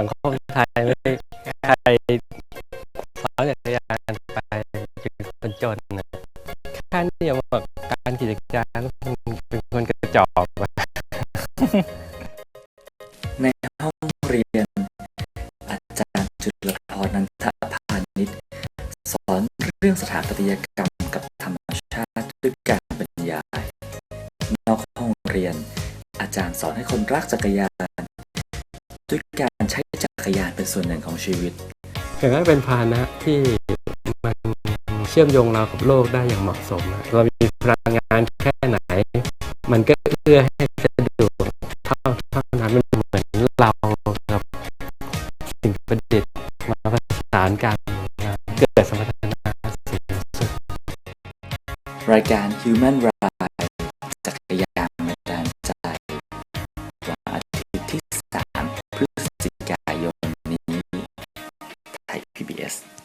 สังคมไทยไม่ใครสอนจักรยานไปเป็นคนจนนะแค่นี้ยังบอกการขี่จักรยานเป็นคนกระจอกอะในห้องเรียน อาจารย์จุลพรนันทพานิชสอนเรื่องสถาปัตยกรรมกับธรรมชาติด้วยการบรรยาย นอกห้องเรียน อาจารย์สอนให้คนรักจักรยานด้วยการ เป็นส่วนหนึ่งของชีวิตเห็นว่าเป็นพาหนะที่มันเชื่อมโยงเรากับโลกได้อย่างเหมาะสมอะเรามีพลังงานแค่ไหน มันก็เอื้อให้สะดวกเท่าเท่านั้นมันเหมือนเรากับสิ่งประดิษฐ์มาประสานกันนะเกิดสมรรถนะสูงสุดรายการ Human Ride จักรยานบันดาลใจวันอาทิตย์ที่ はい、PBS。